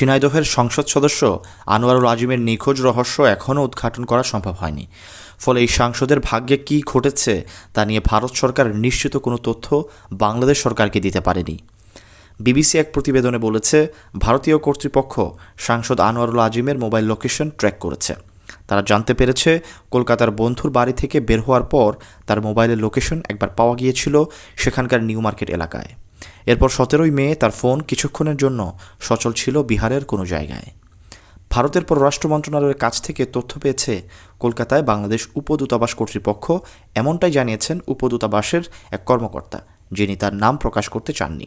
ঝিনাইদহের সংসদ সদস্য আনোয়ারুল আজিমের নিখোঁজ রহস্য এখনও উদ্ঘাটন করা সম্ভব হয়নি। ফলে এই সাংসদের ভাগ্যে কী ঘটেছে তা নিয়ে ভারত সরকার নিশ্চিত কোনো তথ্য বাংলাদেশ সরকারকে দিতে পারেনি। বিবিসি এক প্রতিবেদনে বলেছে, ভারতীয় কর্তৃপক্ষ সাংসদ আনোয়ারুল আজিমের মোবাইল লোকেশন ট্র্যাক করেছে। তারা জানতে পেরেছে, কলকাতার বন্ধুর বাড়ি থেকে বের হওয়ার পর তার মোবাইলের লোকেশন একবার পাওয়া গিয়েছিল সেখানকার নিউ মার্কেট এলাকায়। এরপর সতেরোই মে তার ফোন কিছুক্ষণের জন্য সচল ছিল বিহারের কোনো জায়গায়। ভারতের পররাষ্ট্র মন্ত্রণালয়ের কাছ থেকে তথ্য পেয়েছে, কলকাতায় বাংলাদেশ উপদূতাবাস কর্তৃপক্ষ এমনটাই জানিয়েছেন উপদূতাবাসের এক কর্মকর্তা, যিনি তার নাম প্রকাশ করতে চাননি।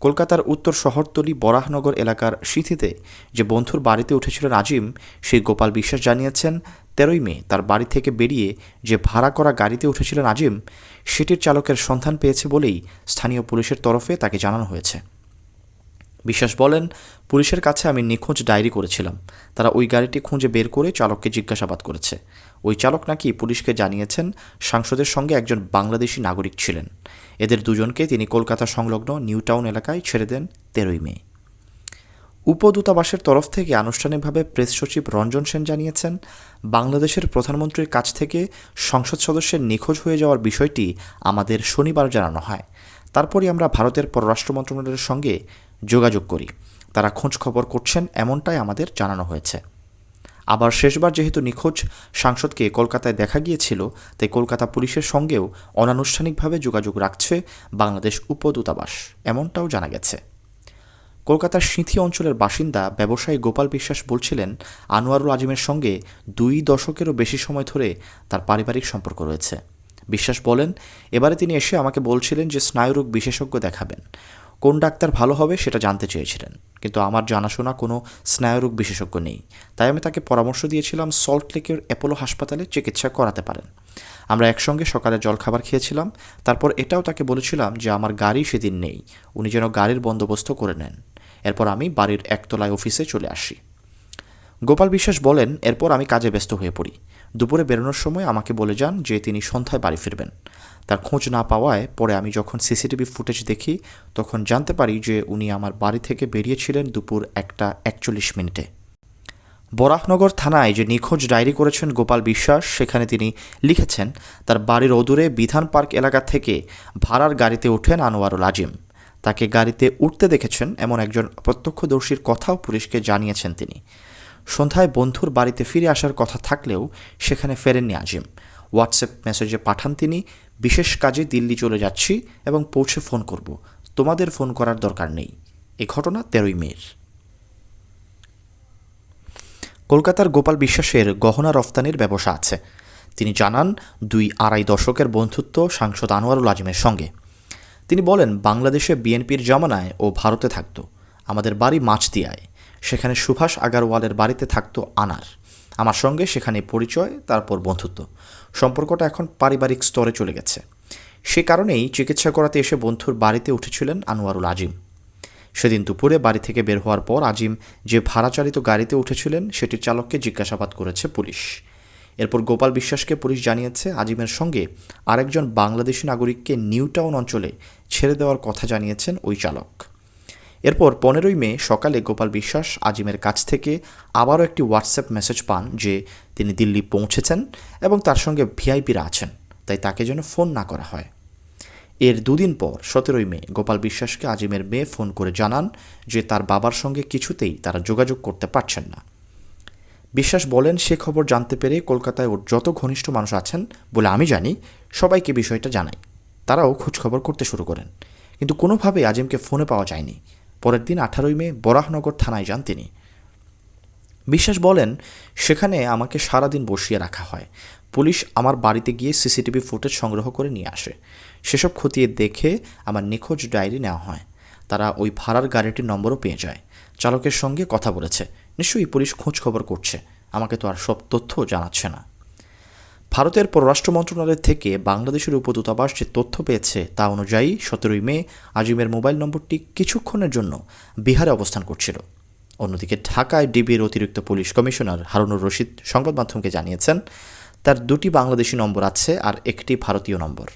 কলকাতার উত্তর শহরতলি বরাহনগর এলাকার সিথিতে যে বন্ধুর বাড়িতে উঠেছিলেন আজিম সেই গোপাল বিশ্বাস জানিয়েছেন তেরোই মে তার বাড়ি থেকে বেরিয়ে যে ভাড়া করা গাড়িতে উঠেছিলেন আজিম, সেটির চালকের সন্ধান পেয়েছে বলেই স্থানীয় পুলিশের তরফে তাকে জানানো হয়েছে। বিশ্বাস বলেন, পুলিশের কাছে আমি নিখোঁজ ডায়েরি করেছিলাম। তারা ওই গাড়িটি খুঁজে বের করে চালককে জিজ্ঞাসাবাদ করেছে। ওই চালক নাকি পুলিশকে জানিয়েছেন সাংসদের সঙ্গে একজন বাংলাদেশি নাগরিক ছিলেন। এদের দুজনকে তিনি কলকাতা সংলগ্ন নিউটাউন এলাকায় ছেড়ে দেন তেরোই মে। উপদূতাবাসের তরফ থেকে আনুষ্ঠানিকভাবে প্রেস সচিব রঞ্জন সেন জানিয়েছেন, বাংলাদেশের প্রধানমন্ত্রীর কাছ থেকে সংসদ সদস্যের নিখোঁজ হয়ে যাওয়ার বিষয়টি আমাদের শনিবার জানানো হয়। তারপরই আমরা ভারতের পররাষ্ট্র মন্ত্রণালয়ের সঙ্গে যোগাযোগ করি। তারা খোঁজ খবর করছেন, এমনটাই আমাদের জানানো হয়েছে। আবার শেষবার যেহেতু নিখোঁজ সাংসদকে কলকাতায় দেখা গিয়েছিল, তাই কলকাতা পুলিশের সঙ্গেও অনানুষ্ঠানিকভাবে যোগাযোগ রাখছে বাংলাদেশ উপদূতাবাস, এমনটাও জানা গেছে। কলকাতার সিঁথি অঞ্চলের বাসিন্দা ব্যবসায়ী গোপাল বিশ্বাস বলছিলেন, আনোয়ারুল আজিমের সঙ্গে দুই দশকেরও বেশি সময় ধরে তার পারিবারিক সম্পর্ক রয়েছে। বিশ্বাস বলেন, এবারে তিনি এসে আমাকে বলছিলেন যে স্নায়ুরোগ বিশেষজ্ঞ দেখাবেন। কোন ডাক্তার ভালো হবে সেটা জানতে চেয়েছিলেন, কিন্তু আমার জানাশোনা কোনো স্নায়ুরোগ বিশেষজ্ঞ নেই। তাই আমি তাকে পরামর্শ দিয়েছিলাম সল্ট লেকের অ্যাপোলো হাসপাতালে চিকিৎসা করাতে পারেন। আমরা একসঙ্গে সকালে জলখাবার খেয়েছিলাম, তারপর এটাও তাকে বলেছিলাম যে আমার গাড়ি সেদিন নেই, উনি যেন গাড়ির বন্দোবস্ত করে নেন। এরপর আমি বাড়ির একতলায় অফিসে চলে আসি। গোপাল বিশ্বাস বলেন, এরপর আমি কাজে ব্যস্ত হয়ে পড়ি। দুপুরে বেরোনোর সময় আমাকে বলে যান যে তিনি সন্ধ্যায় বাড়ি ফিরবেন। তার খোঁজ না পাওয়ায় পরে আমি যখন সিসিটিভি ফুটেজ দেখি, তখন জানতে পারি যে উনি আমার বাড়ি থেকে বেরিয়েছিলেন দুপুর একটা একচল্লিশ মিনিটে। বরাহনগর থানায় যে নিখোঁজ ডায়েরি করেছেন গোপাল বিশ্বাস, সেখানে তিনি লিখেছেন, তার বাড়ির অদূরে বিধান পার্ক এলাকা থেকে ভাড়ার গাড়িতে ওঠেন আনোয়ারুল আজিম। তাকে গাড়িতে উঠতে দেখেছেন এমন একজন প্রত্যক্ষদর্শীর কথাও পুলিশকে জানিয়েছেন তিনি। সন্ধ্যায় বন্ধুর বাড়িতে ফিরে আসার কথা থাকলেও সেখানে ফেরেননি আজিম। হোয়াটসঅ্যাপ মেসেজে পাঠান তিনি, বিশেষ কাজে দিল্লি চলে যাচ্ছি এবং পৌঁছে ফোন করব। তোমাদের ফোন করার দরকার নেই। এ ঘটনা তেরোই মের। কলকাতার গোপাল বিশ্বাসের গহনা রফতানির ব্যবসা আছে। তিনি জানান, দুই আড়াই দশকের বন্ধুত্ব সাংসদ আনোয়ারুল আজিমের সঙ্গে। তিনি বলেন, বাংলাদেশে বিএনপির জমানায় ও ভারতে থাকত। আমাদের বাড়ি মাছদিয়ায়। সেখানে সুভাষ আগারওয়ালের বাড়িতে থাকত আনার। আমার সঙ্গে সেখানে পরিচয়, তারপর বন্ধুত্ব। সম্পর্কটা এখন পারিবারিক স্তরে চলে গেছে। সে কারণেই চিকিৎসা করাতে এসে বন্ধুর বাড়িতে উঠেছিলেন আনোয়ারুল আজিম। সেদিন দুপুরে বাড়ি থেকে বের হওয়ার পর আজিম যে ভাড়াচালিত গাড়িতে উঠেছিলেন, সেটির চালককে জিজ্ঞাসাবাদ করেছে পুলিশ। এরপর গোপাল বিশ্বাসকে পুলিশ জানিয়েছে, আজিমের সঙ্গে আরেকজন বাংলাদেশি নাগরিককে নিউ টাউন অঞ্চলে ছেড়ে দেওয়ার কথা জানিয়েছেন ওই চালক। এরপর পনেরোই মে সকালে গোপাল বিশ্বাস আজিমের কাছ থেকে আবারও একটি হোয়াটসঅ্যাপ মেসেজ পান যে তিনি দিল্লি পৌঁছেছেন এবং তার সঙ্গে ভিআইপিরা আছেন, তাই তাকে যেন ফোন না করা হয়। এর দুদিন পর, সতেরোই মে, গোপাল বিশ্বাসকে আজিমের মেয়ে ফোন করে জানান যে তার বাবার সঙ্গে কিছুতেই তারা যোগাযোগ করতে পারছেন না। বিশ্বাস বলেন, সে খবর জানতে পেরে কলকাতায় ওর যত ঘনিষ্ঠ মানুষ আছেন বলে আমি জানি, সবাইকে বিষয়টা জানাই। তারাও খোঁজখবর করতে শুরু করেন। কিন্তু কোনোভাবেই আজিমকে ফোনে পাওয়া যায়নি। পরের দিন আঠারোই মে বরাহনগর থানায় যান তিনি। বিশ্বাস বলেন, সেখানে আমাকে সারাদিন বসিয়ে রাখা হয়। পুলিশ আমার বাড়িতে গিয়ে সিসিটিভি ফুটেজ সংগ্রহ করে নিয়ে আসে। সেসব খতিয়ে দেখে আমার নিখোঁজ ডায়েরি নেওয়া হয়। তারা ওই ভাড়ার গাড়িটির নম্বরও পেয়ে যায়। চালকের সঙ্গে কথা বলেছে। নিশ্চয়ই পুলিশ খোঁজ খবর করছে। আমাকে তো আর সব তথ্য জানাচ্ছে না। ভারতের পররাষ্ট্র মন্ত্রণালয় থেকে বাংলাদেশের উপদূতাবাস যে তথ্য পেয়েছে তা অনুযায়ী সতেরোই মে আজিমের মোবাইল নম্বরটি কিছুক্ষণের জন্য বিহারে অবস্থান করছিল। অন্যদিকে ঢাকায় ডিবির অতিরিক্ত পুলিশ কমিশনার হারুনুর রশিদ সংবাদ মাধ্যমকে জানিয়েছেন, তার দুটি বাংলাদেশি নম্বর আছে আর একটি ভারতীয় নম্বর।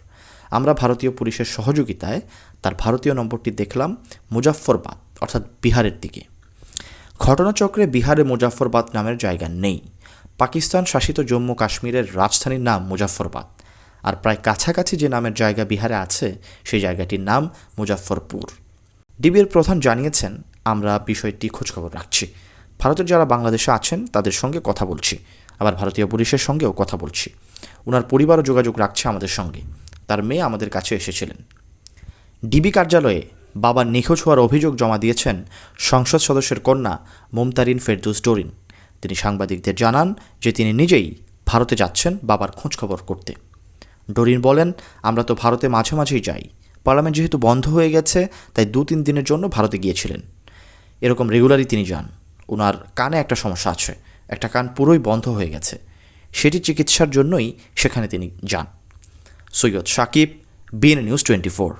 আমরা ভারতীয় পুলিশের সহযোগিতায় তার ভারতীয় নম্বরটি দেখলাম মুজাফরবাদ অর্থাৎ বিহারের দিকে। ঘটনাচক্রে বিহারে মুজাফরবাদ নামের জায়গা নেই। পাকিস্তান শাসিত জম্মু কাশ্মীরের রাজধানীর নাম মুজাফরবাদ আর প্রায় কাছাকাছি যে নামের জায়গা বিহারে আছে, সেই জায়গাটির নাম মুজাফরপুর ডিবির প্রধান জানিয়েছেন, আমরা বিষয়টি খোঁজখবর রাখছি। ভারতের যারা বাংলাদেশে আছেন, তাদের সঙ্গে কথা বলছি। আবার ভারতীয় পুলিশের সঙ্গেও কথা বলছি। ওনার পরিবারও যোগাযোগ রাখছে আমাদের সঙ্গে। তার মেয়ে আমাদের কাছে এসেছিলেন। ডিবি কার্যালয়ে বাবা নিখোঁজ হওয়ার অভিযোগ জমা দিয়েছেন সংসদ সদস্যের কন্যা মমতারিন ফেরদুস ডোরিন। তিনি সাংবাদিকদের জানান যে তিনি নিজেই ভারতে যাচ্ছেন বাবার খোঁজখবর করতে। ডোরিন বলেন, আমরা তো ভারতে মাঝে মাঝেই যাই। পার্লামেন্ট যেহেতু বন্ধ হয়ে গেছে, তাই দু তিন দিনের জন্য ভারতে গিয়েছিলেন। এরকম রেগুলারই তিনি যান। ওনার কানে একটা সমস্যা আছে। একটা কান পুরোই বন্ধ হয়ে গেছে। সেটি চিকিৎসার জন্যই সেখানে তিনি যান। Syed Sakib BN news twenty four.